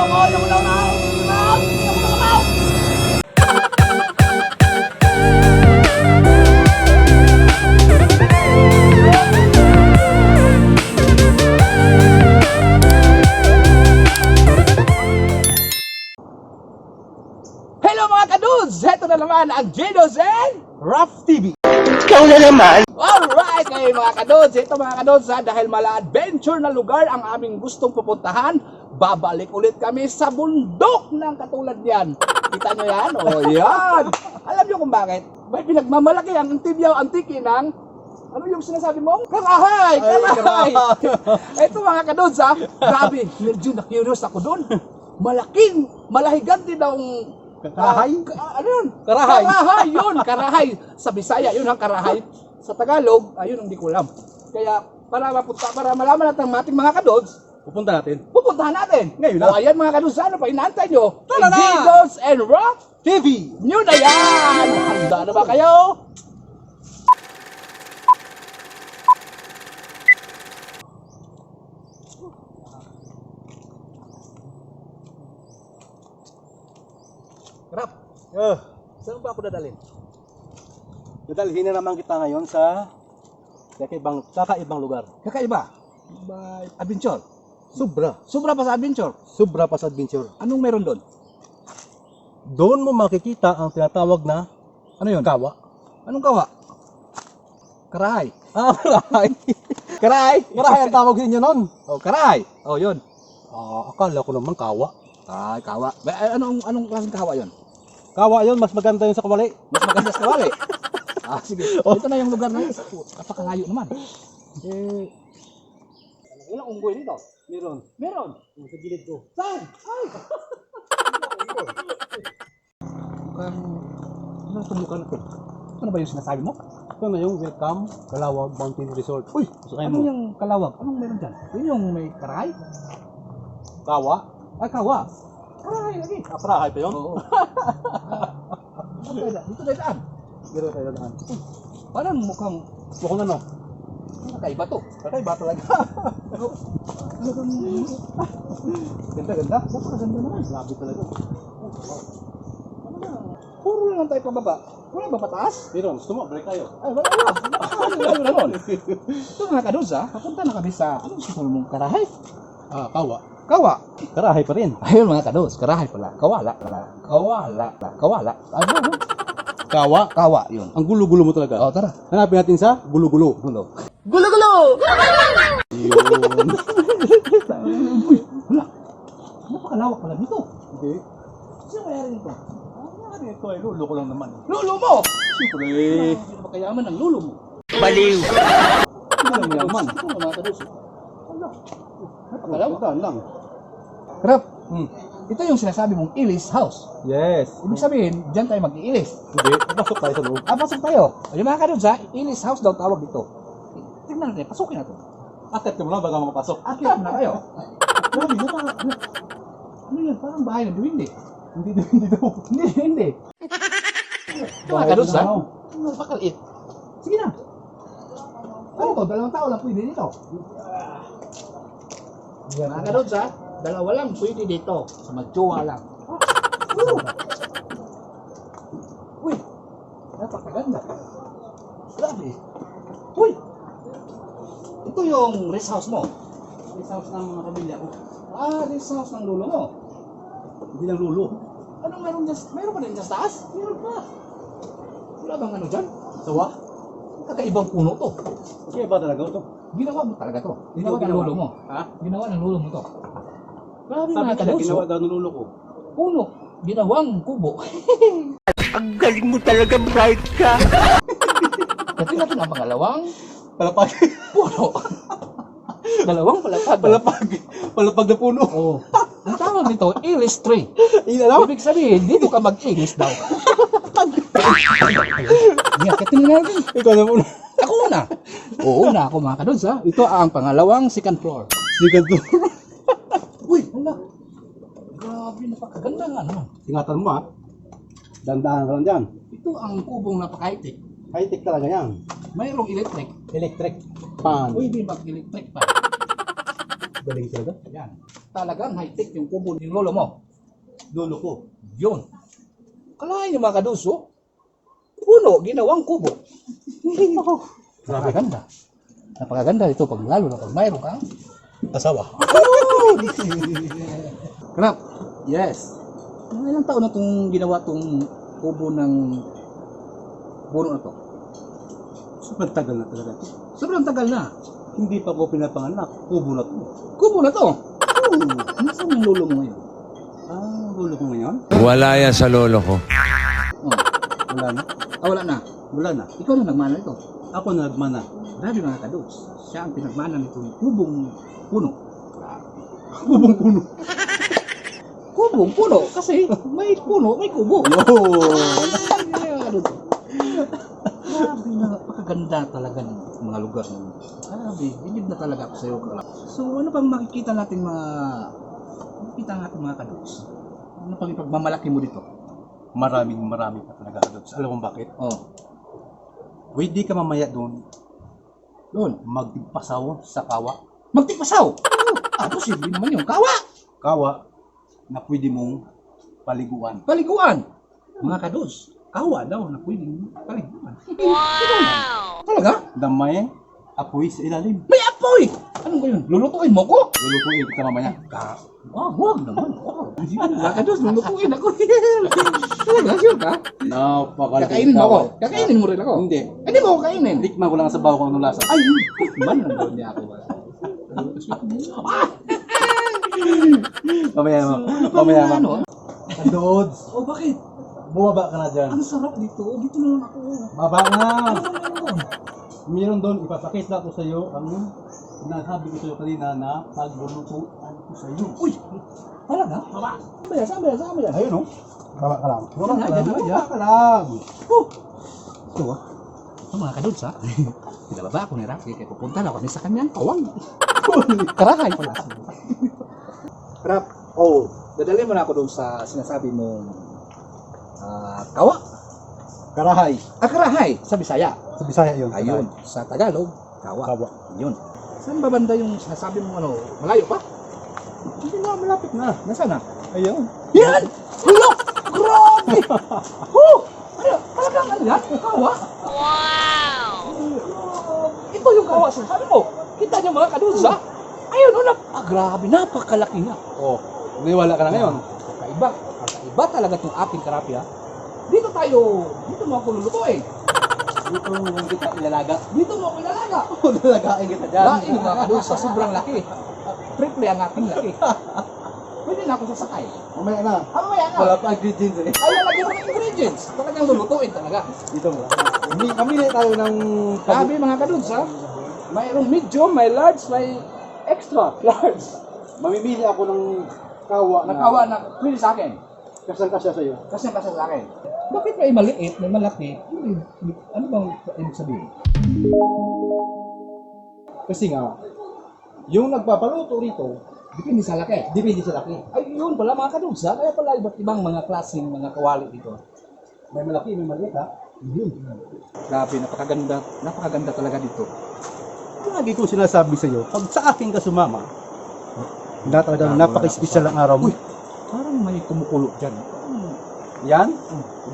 Ayoko, ayoko na na. Ayoko na na. Hello mga kadudes! Ito na naman ang Genos and Rough TV. Ikaw na naman. Alright kayo mga kadods, ito mga kadods ha, dahil mala adventure na lugar ang aming gustong pupuntahan, babalik ulit kami sa bundok ng katulad niyan. Kita nyo yan? O oh, yan! Alam nyo kung bakit? May pinagmamalaki ang tibyaw antiki ng ano yung sinasabi mo? Karahay! Karahay! ito mga kadods ha, grabe, medyo na-curious ako doon. Malaking, malahigan din daw Karahay? Ah, ano yun? Karahay. Karahay, yun. Karahay. Sa Bisaya, yun ang karahay. Sa Tagalog, ayun ang di ko alam. Kaya, para mapunta, para malaman natin ang ating mga kadods, Pupunta natin. pupuntahan natin. Ngayon O, na. ayan mga kadods, ano pa inaantay nyo? Tara na! Giggles and Rock, TV! nyo na yan! Handa na ba kayo? Rap, Uh, saan ba ako dadalhin? dadalhin na naman kita ngayon sa kakaibang, kakaibang lugar. Kakaiba. By adventure. Sobra. Sobra pa sa adventure. Sobra pa sa adventure. Anong meron doon? Doon mo makikita ang tinatawag na Ano yun? kawa. Anong kawa? Karahay. Ah, karahay. Karahay? karahay ang tawag ninyo noon. Oh, karahay. Oh, yun. Ah, akala ko naman kawa. Ay, kawa. Ba, eh, anong, anong klaseng kawa yun? Kawa yun, mas maganda yun sa kawali. Mas maganda sa kawali. ah, sige. Ito na yung lugar na yun. Kapakalayo naman. Eh, ilang unggoy dito? Meron. Meron. Sa gilid ko. Saan? Ay! Mukhang, ano na ito? Ano ba yung sinasabi mo? Ito na yung Welcome Kalawag Mountain Resort. Uy, ano mo. yung kalawag? Anong meron dyan? Yun yung may karahay? Kawa? Ay, kawa. Karahay lagi. Ah, karahay pa yun? Oo. Dito tayo daan. Dito tayo daan. Dito tayo daan. Parang mukhang Mukhang ano? Kakaiba to. Kakaiba talaga. Ganda, ganda. napakaganda naman. Grabe talaga. Na? Puro lang tayo pababa. Wala ba pataas? Meron, gusto mo, break tayo. Ay, wala wala. Wala wala wala. Ito mga kadosa, papunta na kami sa, anong siguro mong karahay? Ah, kawa. Kawa. Karahay pa rin. Ayun mga kados, karahay pala. Kawala pala. Kawala. Kawala. Ano? ano? Kawa. Kawa, yun. Ang gulo-gulo mo talaga. O, tara. Hanapin natin sa gulo-gulo. Gulo. Yun. Uy, wala. Napakalawak pala dito. Hindi. Sino mayari nito? Ano ito ay lulo ko lang naman. Lulo mo! Siyempre. Hindi na makayaman ang lulo mo. Baliw. Hindi lang yaman. Ito mga kados. Wala. Napakalawa. Napakalawa lang. Krap, Hmm. ito yung sinasabi mong Ilis House. Yes. Ibig sabihin, dyan tayo mag-iilis. Hindi. Pasok tayo sa loob. Ah, pasok tayo. Yung mga kados ha, Ilis House daw tawag dito. Tingnan natin, pasukin natin. Akit ka muna baga makapasok. Akit na kayo. Grabe, ano parang, ano, ano yun? Parang bahay ng duwindi. Hindi, hindi daw. Hindi, mga kados ha. Ano, pakaliit. Sige na. Ano to? Dalawang tao lang pwede dito. Mga kados ha, dalawa lang pwede dito. Sa magtsuwa lang. Woo! Uy, napakaganda. Grabe. Uy! Ito yung rest house mo. May house ng mga pamilya ko. Ah, rest house ng lulo mo. Hindi lang lulo. Anong meron dyan? Meron pa rin dyan sa taas? Meron pa. Wala bang ano dyan? Sawa? Kakaibang puno to. Kaya ba talaga ito? Ginawa mo talaga to. Ginawa ng Ginawa. lulo mo. Ha? Ginawa ng lulo mo to. Grabe Sabi nila, ginawa daw ng lulo ko. Puno. Ginawang kubo. Ang galing mo talaga, bright ka. Kasi natin ang pangalawang Palapag. puno. Dalawang palapag. Palapag. Palapag na puno. Oo. Ang tawag nito, ilis tree. Yun alam? Ibig sabihin, dito ka mag-ilis daw. Yan, katingin natin. Ikaw na puno. Ako una. Oo, una ako mga kaduns ha. Ito ang pangalawang second floor. Sikat to. Uy, wala. Grabe, napakaganda nga naman. Ingatan mo ha. Dandahan ka lang dyan. Ito ang kubong napaka-high-tech. High-tech talaga yan. Mayroong electric. Electric. Pan. Uy, di mag-electric pa. Galing talaga. Yan. Talagang high-tech yung kubo ng lolo mo. Dulo ko. Yun. Kalahin yung mga kadudes, oh. Puno, ginawang kubo. Napakaganda. Napakaganda ito pag lalo na pag mayroon kang Asawa. Krap. Yes. Ilang taon na itong ginawa itong kubo ng puno na to? Sobrang tagal na talaga. ito. Sobrang tagal na. Hindi pa ko pinapanganak. Kubo na to. Kubo na to. Oh, nasaan ang lolo mo ngayon? Ah, dulo ko ngayon? Wala yan sa lolo ko. Oh, Wala na. ah, wala na. Wala na. Ikaw na nagmana ito. Ako na nagmana. Grabe mga kadudes. Siya ang pinagmana nitong kubong puno. Kubong puno. Kubong puno kasi may puno, may kubo. Yo! Na, napakaganda talaga ng mga lugar Grabe, bilib na talaga ako sa iyo. Kalap. So ano pang makikita natin mga makikita natin mga kadudes? Ano pang ipagmamalaki mo dito? Maraming maraming pa talaga halos. Alam mo bakit? Oh, Pwede ka mamaya doon doon. magpasaw sa kawa. Magtipasaw! Oh, ah, posible naman yung kawa! Kawa na pwede mong paliguan. Paliguan! Mga kadudes, kawa daw na pwedeng paliguan. Wow! Talaga? Damay, apoy sa ilalim. May apoy! Ano ba yun? Lulutuin mo ko? Lulutuin kita mamaya. Ah, oh, huwag naman. Oh, kadudes, lulutuin ako. Talaga, sure ka? Napakalaki. Kakainin mo ako. Kakainin mo rin ako. Hindi. Hindi mo ako kainin. Tikman ko lang sa bawa kung anong lasa. Ay, man nandun niya ako. Mamaya mo. Mamaya mo. Ano? Oh, bakit? Bumaba ka na dyan. Ang sarap dito. Dito na lang ako. Baba na. Meron doon, ipapakita ko sa iyo ang nasabi ko sa iyo kanina na paglulutuan ko sa iyo. Uy! Talaga? Baba. Saan ba yan? Saan ba yan? Saan ba yan? Ayun oh. Baba ka lang. Baba ka lang. Baba ka lang. Oh! Ito ah. Ito mga kadudes ha. Pinababa ako ni Rocky kaya pupunta na kami sa kanyang kawang. Karahay pala. Rap, oh, dadali mo na ako doon sa sinasabi mong ah, kawa. Karahay. Ah, karahay sa Bisaya. Sa Bisaya yun. Ayun, sa Tagalog, kawa. Kawa. Yun. Saan ba banda yung sinasabi mong ano, malayo pa? Hindi na, malapit na. Nasaan na? Ayun. Yan! Look! Grabe! oh! Ano, talagang ano yan? Kawa? Wow! Ito yung kawa sa sabi mo. Kita niyo mga kadudes ha? Ayun, oh, nap- ah, grabe, napakalaki nga. Oh. Niwala ka na ngayon. Kakaiba. Kakaiba talaga itong aking karapi ha. Dito tayo, dito mo ako lulutuin. Dito mo kita ilalaga. Dito mo ako ilalaga. Lalagain kita dyan. Lain mga kadudes sa sobrang laki. Triple ang aking laki. Pwede na ako sasakay. Mamaya na. Ah, mamaya na. Wala pa ingredients eh. Ay, lalagyan mo ng ingredients. Talagang lulutuin talaga. Dito mo. Kami- Kamili tayo ng Sabi mga kadudes ha. Mayroong medium, may large, may extra large. Mamimili ako ng kawa na Nakawa na pwede sa akin. Kasang-kasya sa iyo. Kasi kasi sa akin. Bakit may maliit, may malaki? Hindi- Ano bang ibig sabihin? Kasi nga, yung nagpapaluto rito, Depende sa laki. depende sa laki. Ay, yun pala mga kadudes ha. Kaya pala iba't ibang mga klaseng mga kawali dito. May malaki, may maliit ha. Yun. Grabe, napakaganda. Napakaganda talaga dito. Lagi ko sinasabi sa iyo, pag sa akin ka sumama, na talagang napaka-special ang araw mo. Parang may kumukulo dyan. Yan,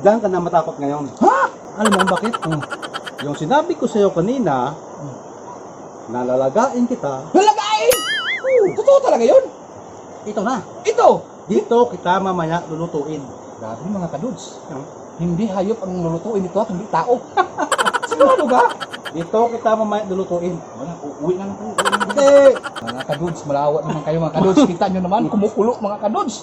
diyan ka na matakot ngayon. Ha? Alam mo bakit? Yung sinabi ko sa iyo kanina, nalalagain kita, Lalagain! Oh, totoo talaga yun. ito na. Ito. Dito kita mamaya lulutuin. Grabe mga kadudes. Hmm. Hindi hayop ang lulutuin ito at hindi tao. Sigurado ka? Dito kita mamaya lulutuin. Wala, uuwi na lang tayo. Na. Hindi! Mga kadudes, malawat naman kayo mga kadudes. Kita nyo naman, kumukulo mga kadudes.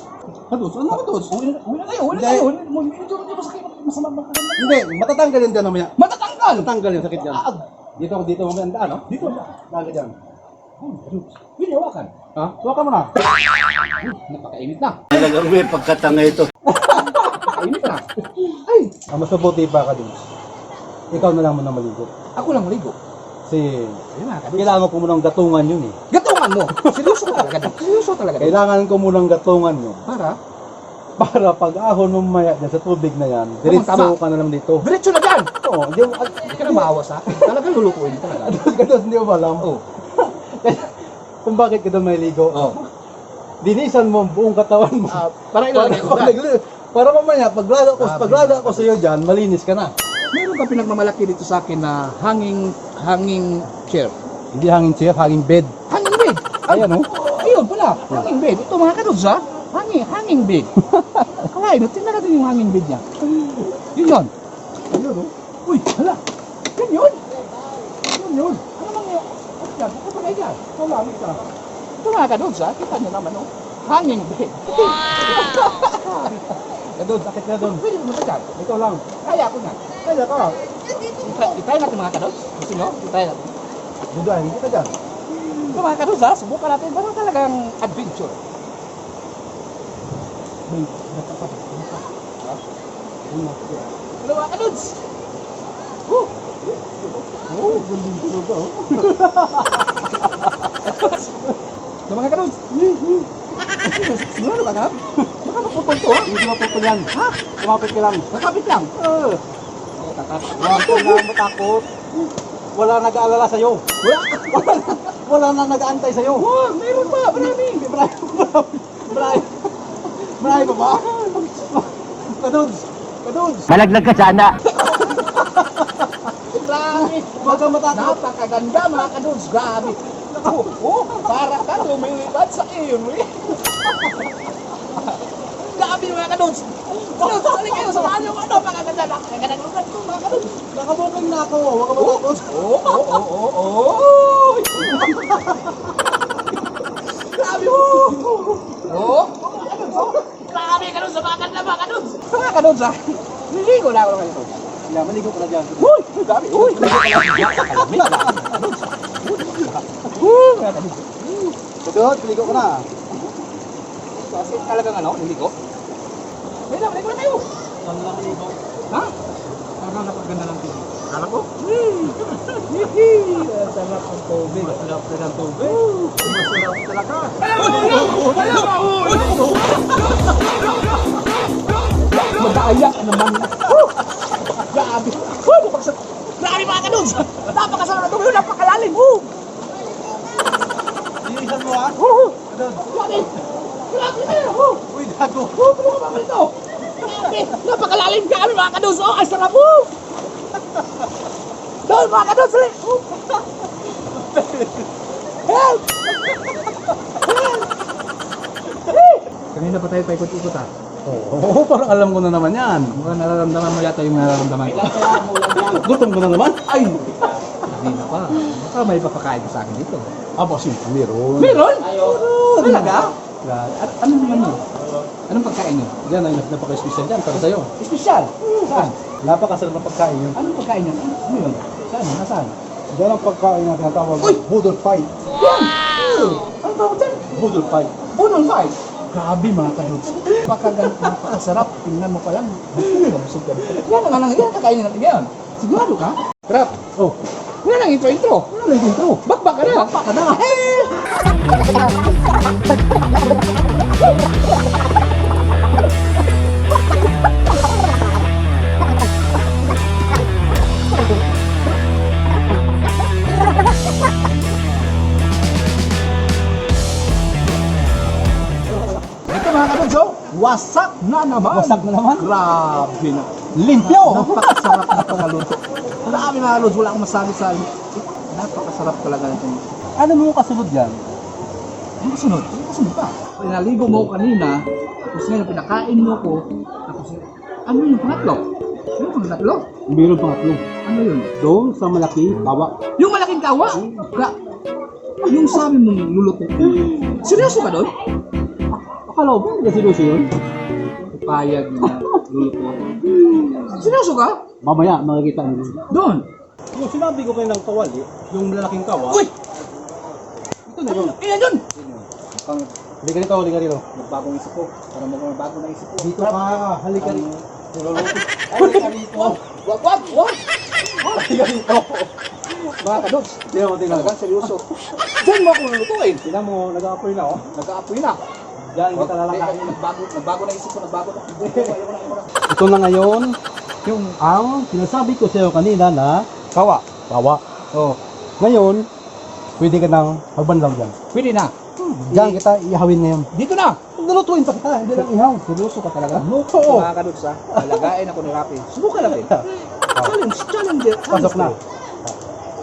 Kados, ano kados? Uwi na, uwi na tayo, uwi na Hindi. Uwi- Medyo medyo masakit, masama mga kadudes. Hindi, matatanggal yan dyan mamaya. Matatanggal! Matatanggal yung sakit dyan. Ah, Dito, dito mamaya ang daan, no? dito na. Tanggal dyan. Oh, kadudes. Pwede hawakan. Ha? Suwakan mo na. Napakainit na. Talagang may pagkatanga ito. Napakainit na. Ay, Ang mas mabuti pa ka dun. Ikaw na lang muna maligo. ako lang maligo. Kasi Ayun mga kadudes. kailangan ko munang gatungan yun eh. Gatungan mo. Seryoso ka talaga. Seryoso talaga. Kailangan ko munang gatungan yun. Para, Para pag ahon mo maya dyan sa tubig na yan, diretso ka na lang dito. diretso na dyan. Oo, yung Hindi ka na maawa sa akin. Talagang lulutuin talaga. Ganun, hindi mo alam? Oh. kung bakit ka doon may ligo. Oh. Dinisan mo buong katawan mo. Ah, para ilalagay ko para mamaya, paglaga ko, Grabe. paglaga ko sa iyo dyan, malinis ka na. Meron ka pinagmamalaki dito sa akin na hanging hanging chair. Hindi hangin chair, hanging bed. Hanging bed. Ayan, oh. Ayun pala, hanging bed. Ito mga kadods ha. Hanging, hanging bed. Kakain, no? tingnan natin yung hanging bed niya. Yun yun. Ayun, oh. Uy, hala. Yun yun. Yun yun. Ano mang yun? Ano yan? Ano ba yan? Ito lang, ito. Ito mga kadods ha. Kita nyo naman oh. Hanging bed. Kadun, sakit na doon. Pwede mo ba dyan? Ito lang. Kaya ko na. Kaya ka. Itry- Itry natin mga kadods. Gusto nyo? Itry natin. Duda, hindi ka dyan. Ito mga kadods ha. Subukan natin. Parang talagang adventure. May, natapat. Ano mga kadods? Woo! Oh, gandang tulog oh. Ito mga kadods. Sigurado ka na? Baka mapupol to ha? Hindi mapupul yan. Ha? Kumapit ka lang. Nakapit lang. Uh, wala ka na matakot. Wala nag-aalala sa'yo. Wala. Wala, wala na nag-aantay sa'yo. Wow, meron pa. Marami. Marami, marami, marami pa ba? Kaduds, kaduds. Malaglag ka sana. Marami. Huwag kang matakot. Napakaganda mga kadods. Grabe. Oh, oh, para ka lumilipad sa iyo, eh. Grabe mga kadods. Kadods, halika kayo. Samahan niyo ano. Pakaganda. Napakaganda ng lugar to, mga kadods. Nakabuking na ako. Kang matakot. Oh, oh, oh, oh, oh. Grabe mo. Oh. Grabe ka sa mga kanda mga kadods. Mga kadods ha. Niligo na ako ng kadods. Yeah, maligo ka na dyan. Uy! Grabe! Uy! Na. Uy! Mga kadods. Kaduds, maligo ka na. Kasi talagang ano, niligo. Wait lang, maligo na tayo. Saan na maligo? Ha? Parang napaganda ng tingin. Kala ko? Sarap ng tubig. Masarap na ng tubig. Masarap talaga. Madaya ka naman. Grabe. Grabe mga kadods. Napakasarap na tubig. Napakalalim. Woo! Linisan mo ha. Kaduds. Grabe. Grabe! Uy, gago. Woo! Tulungan ako nito. Grabe. Napakalalim kami mga kadods. Oh, ay sarap. Woo! Doon mga kadods. Dali. Woo! Help! Kanina pa tayo paikot-ikot ha. Oo, parang alam ko na naman yan. Mukhang nararamdaman mo yata yung nararamdaman ko. Gutom ko na naman. Ay! Hindi na pa. Baka may papakain ka sa akin dito. Ah, boss, yun. Meron. Meron? Talaga? At anong naman yun? Anong pagkain yun? Yan ang napaka-special yan para sa'yo. Espesyal. Saan? Napakasarap na pagkain yun. Anong pagkain yun? Ano yun? Saan? Nasaan? Yan ang pagkain na tinatawag. Uy! Boodle fight. Yan! Ano tawag dyan? Boodle fight. Bunol fight. Grabe mga kadods. Napakagan, napakasarap. Tingnan mo pa lang. Busog ka. Yan ang anong yan. Kakainin natin yan. Sigurado ka? Trap. Oh, Wala nang intro-intro. ano na yung intro? Bakbak ka na. Bakbak ka na. Ito Wasak na naman. Wasak na naman. Grabe na. Limpyo! Napakasarap na pagkaluto. Grabe mga kadods, wala akong masabi sa Napakasarap talaga itong Ano mo kasunod yan? Ano kasunod? Ano kasunod pa? Pinaligo mo kanina, tapos ngayon pinakain mo ko, tapos ano yung pangatlo? Ano yung pangatlo? Meron pangatlo. Ano yun? Doon sa malaking tawa. Yung malaking kawa! Ka yung sabi mong luluto ko. Seryoso ka doon? Akala ko ba hindi seryoso yun? Payag na luluto ko. Seryoso ka? Mamaya, makikita mo. Doon! Yung sinabi ko kayo ng kawali, yung lalaking kawa, Uy! ito na yun. Iyan yun! Pang, halika rito, halika rito. Nagbagong isip ko. Para magbago na isip ko. Dito ka, halika rito. Halika rito. Wag, wag, wag! Halika rito. Mga kadods, Tingnan mo, tingnan mo. seryoso. Diyan mo ako lulutuin. Tingnan mo, nag-aapoy na oh. Nag-aapoy na. Diyan kita Eh, lalakayin. Nagbago, nagbago na isip ko, nagbago na. Ito na ngayon, yung ang sinasabi ko sa iyo kanina na kawa. Kawa. Oh. Ngayon, pwede ka nang magbanlaw dyan. Pwede na. Diyan kita ihawin ngayon. Dito na. Lulutuin pa kita, hindi lang ihaw. Seryoso ka talaga? Luto. So, mga kadods ha, alagain ako ni Rapi. Subukan natin. Challenge, challenge. Pasok na.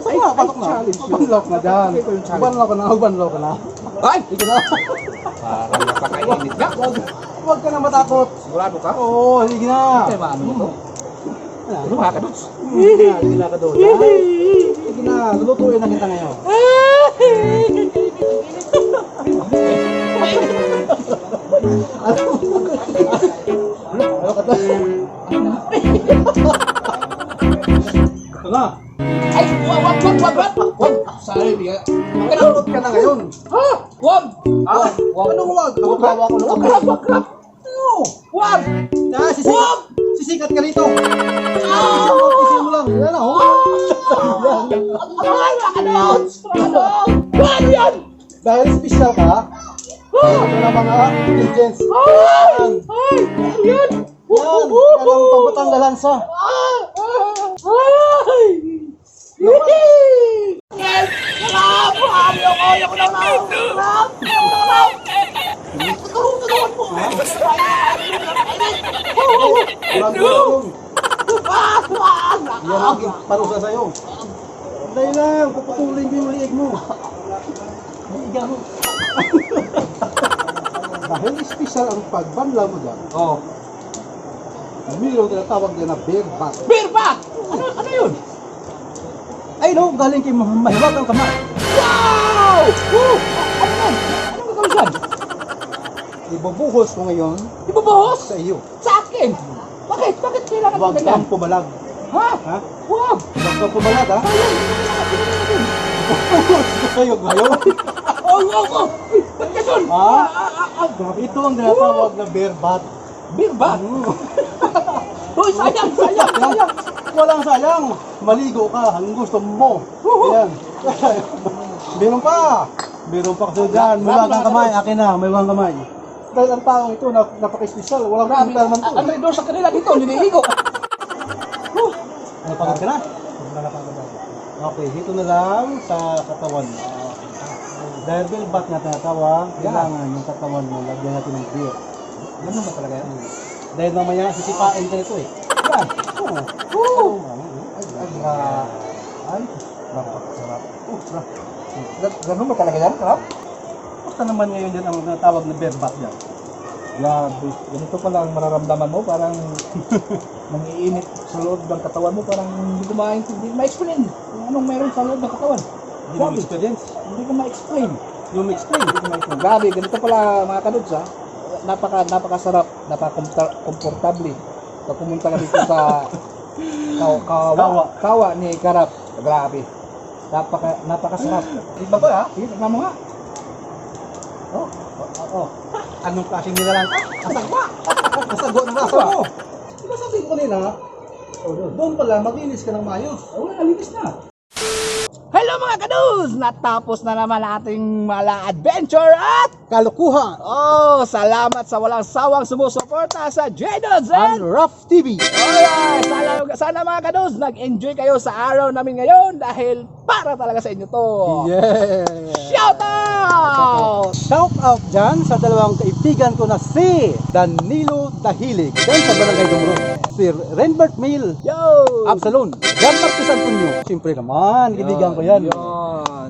Ay, Pasok na, pasok na. Magbanlaw ka na dyan. Magbanlaw ka na, magbanlaw ka na. Ay! Ika na. Parang napakainit ka. Huwag, huwag ka na matakot. Sigurado ka? Oo, sige na. Kaya maano ito? Ano mga kadods? Sige na, sige na ka? Sige na, lulutuin na kita ngayon. Ano ka to? Ito na. Ay, wag, wag, wag, wag, wag! Wag! Sorry, biga. Makalulot ka na ngayon. Ha? Wag! Ha? Anong wag? Ako gawa ko ng Wag, wag, wag, wag! No! Wag! Ah, sisikat. Wag! Sisikat ka rito. Ah! Isin mo lang. Yan oh. Ay, kadods! Ano? Wag yan! Dahil special ka, ito na mga ingredients. Ay! Ay! Yan? Yan. Yan ang pambatang galansa. Ah! Ah! Ay! Yee! Yes! Sarap! Ayoko! Ayoko na lang! Sarap! Ayoko na lang! Tutulong, tutulungan mo! Walang gulong. Ah! Ah! Yan ang parusa sa'yo. Dahil lang, puputulin ko yung liig mo. Liiga mo. Dahil special ang pagbanlaw mo dyan, Oh. mayroong tinatawag din na bear bat. Beer back! Ano, ano yun? Ay no, galing kay ma- mahiwag ang kamay. Wow! Woo! Ano yan? Anong gagawin dyan? Ibubuhos ko ngayon Ibubuhos? sa iyo. Sa akin! Bakit? Bakit kailangan Huwag ko ganyan? kang pumalag. Ha? Ha? Wag! Huwag kang pumalag ha. Ibubuhos ko sa iyo ngayon. Oh, oh, oh! Uy, Ba't ka dun? Ha? Ah, ah, ah, Ito ang tinatawag na bear bat. Beer back? Mm. Uy, sayang, sayang, sayang! Walang sayang. Maligo ka. Ang gusto mo. Ayan. Meron pa. Meron pa kasi dyan. May wagang kamay. Akin na. May wagang kamay. Dahil ang taong ito na napaka-espesyal. Walang Grabe, man to. ang doon sa kanila dito, nililigo. Napagod ka na? Okay, dito na lang sa katawan. Dahil bilbat na tinatawag, kailangan yung katawan mo, lagyan natin ng beer. Ganun ba talaga yan? Dahil mamaya sisipain ka nito eh. Yan. Oo. Oo. Ay, ay, napakasarap. Oh, sarap. Ganun ba talaga yan, Krap? Basta naman ngayon yan ang natawag na bear bat yan. Grabe. Ganito pala ang mararamdaman mo, parang nangiinit sa loob ng katawan mo, parang hindi ko ma- hindi ma-explain kung anong meron sa loob ng katawan. Hindi mo experience. Hindi ko ma-explain. Yung explain. Hindi ko ma-explain. Grabe, ganito pala mga kadudes ha. Napaka, napakasarap, napaka-komportable. Pag pumunta ka dito sa kaw, kawa, Kawa. kawa ni Karap. Grabe. Napaka, napakasarap. Iba ba ha? Sige, tignan mo nga. Oh, oh, oh. Anong klaseng nilalang ka? Asagwa! Kasago ng rasa mo. Di ba sabihin ko nila, oh, doon pala, maglinis ka ng maayos. Oh, nalinis na. Hello mga kadus! Natapos na naman ating mala adventure at Kalukuhan. Oh, salamat sa walang sawang sumusuporta sa Jados And Rough TV. Alright, sana, sana mga kadus, nag-enjoy kayo sa araw namin ngayon dahil para talaga sa inyo to. Yeah. Shout out! Shout out dyan sa dalawang kaibigan ko na si Danilo Dahilig. Dyan sa Barangay Dumro. Si Renbert Mail. Yo! Absalon. Jan Marquez Antonio. Siyempre naman, kaibigan ko yan. Yon.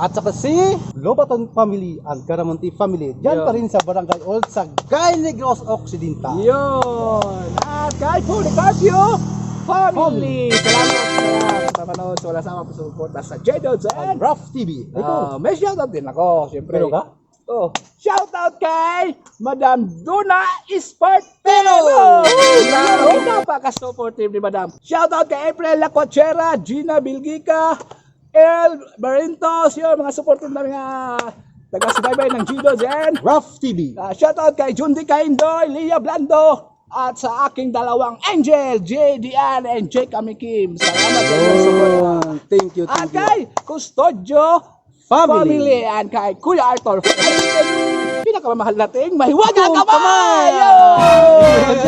At saka si Lobaton Family and Caramonte Family. Diyan pa rin sa Barangay Old sa Gay Negros Occidental. Yon. At kay Policarpio Family. Salamat sa panonood sa walang sawang sumusuporta sa Jados And Rough TV. Ikaw. Ah, may shoutout din ako, siyempre. Meron ka? Oh, shoutout kay Madam Duna Espartero! Laro, napaka-supportive ni Madam. Shoutout kay April Lacochera, Gina Bilgica, El Barintos, yun, mga supportive na mga taga-subaybay ng Gidos and Rough TV. uh, shoutout kay Jundi Kaindoy, Lia Blando, at sa aking dalawang angel, J. Dian and J. Kami Kim. Salamat sa inyong support. Thank you, At thank you. kay Custodio Family. Family and kay Kuya Arthur. Pinakamamahal nating mahiwagang Yung kamay! kamay! Yo!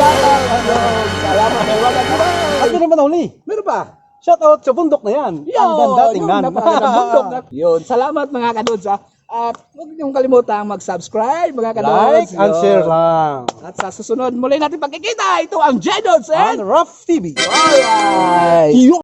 Salamat, mahiwagang kamay! At yun naman uli. Meron pa? Shoutout sa bundok na yan. Yo, ang ganda tingnan. Bundok na. Yun. Salamat mga kadods ha. Ah. At huwag niyong kalimutang mag-subscribe mga kadods. Like yun. and share lang. At sa susunod muli natin pagkikita. Ito ang J-Dods and Rough TV. Alright. Yo.